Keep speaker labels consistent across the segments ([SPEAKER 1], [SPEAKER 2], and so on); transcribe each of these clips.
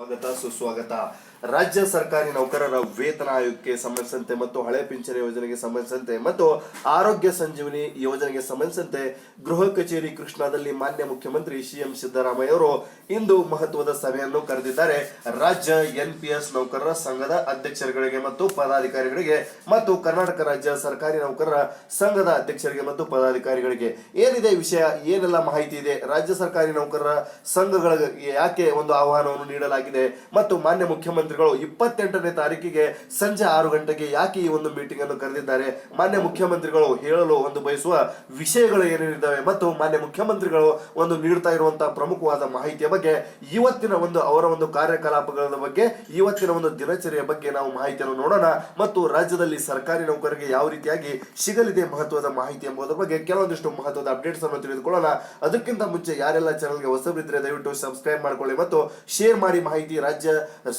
[SPEAKER 1] ಸ್ವಾಗತ ಸುಸ್ವಾಗತ. ರಾಜ್ಯ ಸರ್ಕಾರಿ ನೌಕರರ ವೇತನ ಆಯೋಗಕ್ಕೆ ಸಂಬಂಧಿಸಿದಂತೆ ಮತ್ತು ಹಳೆ ಪಿಂಚಣಿ ಯೋಜನೆಗೆ ಸಂಬಂಧಿಸಿದಂತೆ ಮತ್ತು ಆರೋಗ್ಯ ಸಂಜೀವನಿ ಯೋಜನೆಗೆ ಸಂಬಂಧಿಸಿದಂತೆ ಗೃಹ ಕಚೇರಿ ಕೃಷ್ಣಾದಲ್ಲಿ ಮಾನ್ಯ ಮುಖ್ಯಮಂತ್ರಿ ಸಿಎಂ ಸಿದ್ದರಾಮಯ್ಯ ಅವರು ಇಂದು ಮಹತ್ವದ ಸಭೆಯನ್ನು ಕರೆದಿದ್ದಾರೆ. ರಾಜ್ಯ ಎನ್ಪಿಎಸ್ ನೌಕರರ ಸಂಘದ ಅಧ್ಯಕ್ಷರುಗಳಿಗೆ ಮತ್ತು ಪದಾಧಿಕಾರಿಗಳಿಗೆ ಮತ್ತು ಕರ್ನಾಟಕ ರಾಜ್ಯ ಸರ್ಕಾರಿ ನೌಕರರ ಸಂಘದ ಅಧ್ಯಕ್ಷರಿಗೆ ಮತ್ತು ಪದಾಧಿಕಾರಿಗಳಿಗೆ ಏನಿದೆ ವಿಷಯ? ಏನೆಲ್ಲ ಮಾಹಿತಿ ಇದೆ? ರಾಜ್ಯ ಸರ್ಕಾರಿ ನೌಕರರ ಸಂಘಗಳಿಗೆ ಯಾಕೆ ಒಂದು ಆಹ್ವಾನವನ್ನು ನೀಡಲಾಗಿದೆ? ಮತ್ತು ಮಾನ್ಯ ಮುಖ್ಯಮಂತ್ರಿಗಳು ಇಪ್ಪತ್ತೆಂಟನೇ ತಾರೀಕಿಗೆ ಸಂಜೆ ಆರು ಗಂಟೆಗೆ ಯಾಕೆ ಈ ಒಂದು ಮೀಟಿಂಗ್ ಅನ್ನು ಕರೆದಿದ್ದಾರೆ? ಮಾನ್ಯ ಮುಖ್ಯಮಂತ್ರಿಗಳು ಹೇಳಲು ಒಂದು ಬಯಸುವ ವಿಷಯಗಳು ಏನೇನಿದ್ದಾವೆ? ಮತ್ತು ಮಾನ್ಯ ಮುಖ್ಯಮಂತ್ರಿಗಳು ಒಂದು ನೀಡ್ತಾ ಇರುವಂತಹ ಪ್ರಮುಖವಾದ ಮಾಹಿತಿಯ ಬಗ್ಗೆ, ಇವತ್ತಿನ ಒಂದು ಅವರ ಒಂದು ಕಾರ್ಯಕಲಾಪಗಳ ಬಗ್ಗೆ, ಇವತ್ತಿನ ಒಂದು ದಿನಚರಿಯ ಬಗ್ಗೆ ನಾವು ಮಾಹಿತಿಯನ್ನು ನೋಡೋಣ. ಮತ್ತು ರಾಜ್ಯದಲ್ಲಿ ಸರ್ಕಾರಿ ನೌಕರರಿಗೆ ಯಾವ ರೀತಿಯಾಗಿ ಸಿಗಲಿದೆ ಮಹತ್ವದ ಮಾಹಿತಿ ಎಂಬುದರ ಬಗ್ಗೆ ಕೆಲವೊಂದಿಷ್ಟು ಮಹತ್ವದ ಅಪ್ಡೇಟ್ಸ್ ಅನ್ನು ತಿಳಿದುಕೊಳ್ಳೋಣ. ಅದಕ್ಕಿಂತ ಮುಂಚೆ ಯಾರೆಲ್ಲ ಚಾನಲ್ಗೆ ಹೊಸಬರಿದ್ರೆ ದಯವಿಟ್ಟು ಸಬ್ಸ್ಕ್ರೈಬ್ ಮಾಡ್ಕೊಳ್ಳಿ ಮತ್ತು ಶೇರ್ ಮಾಡಿ ಮಾಹಿತಿ ರಾಜ್ಯ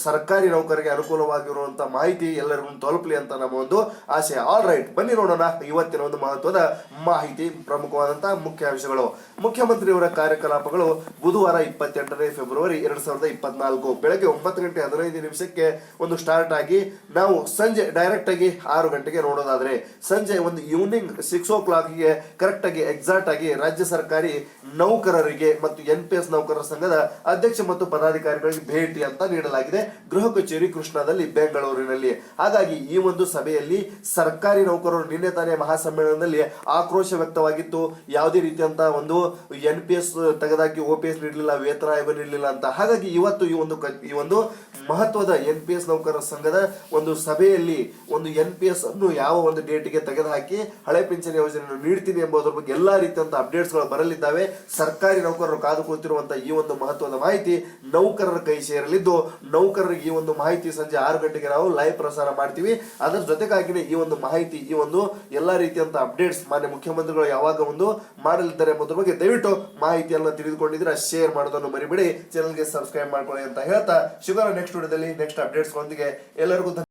[SPEAKER 1] ಸರ್ಕಾರಿ ನೌಕರರಿಗೆ ಅನುಕೂಲವಾಗಿರುವಂತಹ ಮಾಹಿತಿ ಎಲ್ಲರಿಗೂ ತಲುಪಲಿ ಅಂತ ನಮ್ಮ ಒಂದು ಆಶಯ ಆಲ್ ರೈಟ್ ಬನ್ನಿ ನೋಡೋಣ ಇವತ್ತಿನ ಒಂದು ಮಹತ್ವದ ಮಾಹಿತಿ ಪ್ರಮುಖವಾದಂತಹ ಮುಖ್ಯ ಅಂಶಗಳು. ಮುಖ್ಯಮಂತ್ರಿಯವರ ಕಾರ್ಯಕಲಾಪಗಳು ಬುಧವಾರ ಇಪ್ಪತ್ತೆಂಟನೇ ಫೆಬ್ರವರಿ ಎರಡ್ ಸಾವಿರದ ಇಪ್ಪತ್ನಾಲ್ಕು. ಬೆಳಗ್ಗೆ ಒಂಬತ್ತು ಗಂಟೆ ಹದಿನೈದು ನಿಮಿಷಕ್ಕೆ ಒಂದು ಸ್ಟಾರ್ಟ್ ಆಗಿ ನಾವು ಸಂಜೆ ಡೈರೆಕ್ಟ್ ಆಗಿ ಆರು ಗಂಟೆಗೆ ನೋಡೋದಾದ್ರೆ, ಸಂಜೆ ಒಂದು ಈವ್ನಿಂಗ್ ಸಿಕ್ಸ್ ಓ ಕ್ಲಾಕ್ಗೆ ಕರೆಕ್ಟ್ ಆಗಿ ಎಕ್ಸಾಕ್ಟ್ ಆಗಿ ರಾಜ್ಯ ಸರ್ಕಾರಿ ನೌಕರರಿಗೆ ಮತ್ತು ಎನ್ ಪಿ ಎಸ್ ನೌಕರರ ಸಂಘದ ಅಧ್ಯಕ್ಷ ಮತ್ತು ಪದಾಧಿಕಾರಿಗಳಿಗೆ ಭೇಟಿ ಅಂತ ನೀಡಲಾಗಿದೆ. ಗೃಹ ಕಚೇರಿ ಕೃಷ್ಣದಲ್ಲಿ, ಬೆಂಗಳೂರಿನಲ್ಲಿ. ಹಾಗಾಗಿ ಈ ಒಂದು ಸಭೆಯಲ್ಲಿ ಸರ್ಕಾರಿ ನೌಕರರು ನಿನ್ನೆ ತಾನೇ ಮಹಾಸಮ್ಮೇಳನದಲ್ಲಿ ಆಕ್ರೋಶ ವ್ಯಕ್ತವಾಗಿತ್ತು. ಯಾವುದೇ ರೀತಿಯಂತ ಒಂದು ಎನ್ ಪಿ ಎಸ್ ತೆಗೆದಾಕಿ ಓ ಪಿ ಎಸ್ ನೀಡಲಿಲ್ಲ, ವೇತನ ನೀಡಲಿಲ್ಲ ಅಂತ. ಹಾಗಾಗಿ ಇವತ್ತು ಈ ಒಂದು ಈ ಒಂದು ಮಹತ್ವದ ಎನ್ ಪಿ ಎಸ್ ನೌಕರರ ಸಂಘದ ಒಂದು ಸಭೆಯಲ್ಲಿ ಒಂದು ಎನ್ ಪಿ ಎಸ್ ಅನ್ನು ಯಾವ ಒಂದು ಡೇಟ್ಗೆ ತೆಗೆದುಹಾಕಿ ಹಳೆ ಪಿಂಚಣಿ ಯೋಜನೆಯನ್ನು ನೀಡ್ತೀನಿ ಎಂಬುದರ ಬಗ್ಗೆ ಎಲ್ಲಾ ರೀತಿಯಂತ ಅಪ್ಡೇಟ್ಸ್ಗಳು ಬರಲಿದ್ದಾವೆ. ಸರ್ಕಾರಿ ನೌಕರರು ಕಾದು ಕುಳಿತಿರುವಂತಹ ಈ ಒಂದು ಮಹತ್ವದ ಮಾಹಿತಿ ನೌಕರರ ಕೈ ಸೇರಲಿದ್ದು ನೌಕರರಿಗೆ ಈ ಒಂದು ಮಾಹಿತಿ ಸಂಜೆ ಆರು ಗಂಟೆಗೆ ನಾವು ಲೈವ್ ಪ್ರಸಾರ ಮಾಡ್ತೀವಿ. ಅದರ ಜೊತೆಗಾಗಿನೇ ಈ ಒಂದು ಮಾಹಿತಿ, ಈ ಒಂದು ಎಲ್ಲಾ ರೀತಿಯಂತ ಅಪ್ಡೇಟ್ಸ್ ಮಾನ್ಯ ಮುಖ್ಯಮಂತ್ರಿಗಳು ಯಾವಾಗ ಒಂದು ಮಾಡಲಿದ್ದಾರೆ ಎಂಬುದರ ಬಗ್ಗೆ ದಯವಿಟ್ಟು ಮಾಹಿತಿಯನ್ನ ತಿಳಿದುಕೊಂಡಿದ್ರೆ ಶೇರ್ ಮಾಡೋದನ್ನು ಮರಿಬೇಡಿ. ಚಾನಲ್ಗೆ ಸಬ್ಸ್ಕ್ರೈಬ್ ಮಾಡ್ಕೊಳ್ಳಿ ಅಂತ ಹೇಳ್ತಾ ಶುಗರ್ ನೆಕ್ಸ್ಟ್ ವಿಡಿಯೋದಲ್ಲಿ ನೆಕ್ಸ್ಟ್ ಅಪ್ಡೇಟ್ಸ್ ಒಂದಿಗೆ ಎಲ್ಲರಿಗೂ